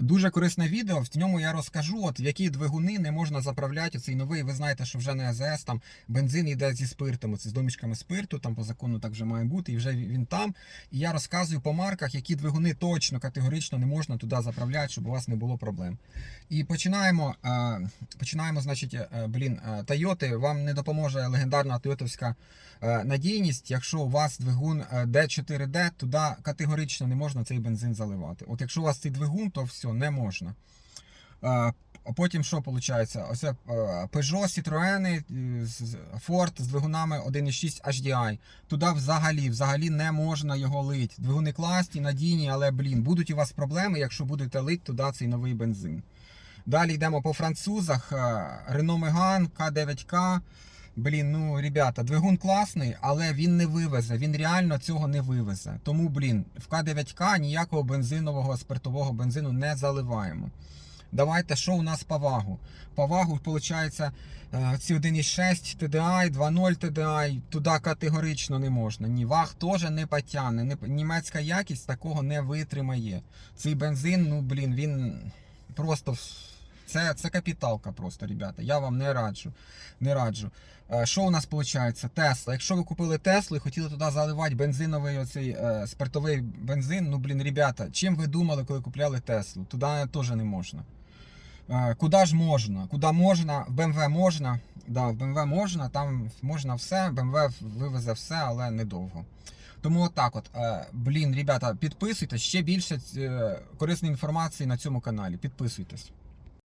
Дуже корисне відео. В ньому я розкажу, от в які двигуни не можна заправляти. Цей новий. Ви знаєте, що вже не АЗС, там бензин йде зі спиртом, це з домішками спирту. Там по закону так вже має бути, і вже він там. І я розказую по марках, які двигуни точно категорично не можна туди заправляти, щоб у вас не було проблем. І починаємо. е, Починаємо, значить, е, блін, е, Тойоти. Вам не допоможе легендарна тойотовська е, надійність. Якщо у вас двигун е, D4D, туди категорично не можна цей бензин заливати. От якщо у вас цей двигун, то все, не можна. Е, А потім що виходить? Ось е, Peugeot, Citroen, е, Ford з двигунами 1.6 HDI. Туди взагалі, взагалі не можна його лити. Двигуни класні, надійні, але блін, будуть у вас проблеми, якщо будете лити туди цей новий бензин. Далі йдемо по французах. Renault Megane K9K. Блін, ну ребята, двигун класний, але він не вивезе. Він реально цього не вивезе. Тому, блін, в К9К ніякого бензинового спиртового бензину не заливаємо. Давайте, що у нас по вагу? По вагу, виходить, ці 1,6 TDI, 2.0 TDI, туди категорично не можна. Ні, ваг теж не потягне. Німецька якість такого не витримає. Цей бензин, ну блін, він просто. Це, це капіталка просто, ребята. Я вам не раджу. Не раджу. Е, Що у нас виходить? Тесла. Якщо ви купили Теслу і хотіли туди заливати бензиновий оцей е, спиртовий бензин, ну блін, ребята, чим ви думали, коли купляли Теслу? Туди теж не можна. Е, Куди ж можна? Куди можна? В BMW можна. Да, в BMW можна, там можна все. BMW вивезе все, але недовго. Тому отак от. Блін, ребята, підписуйтесь ще більше корисної інформації на цьому каналі. Підписуйтесь.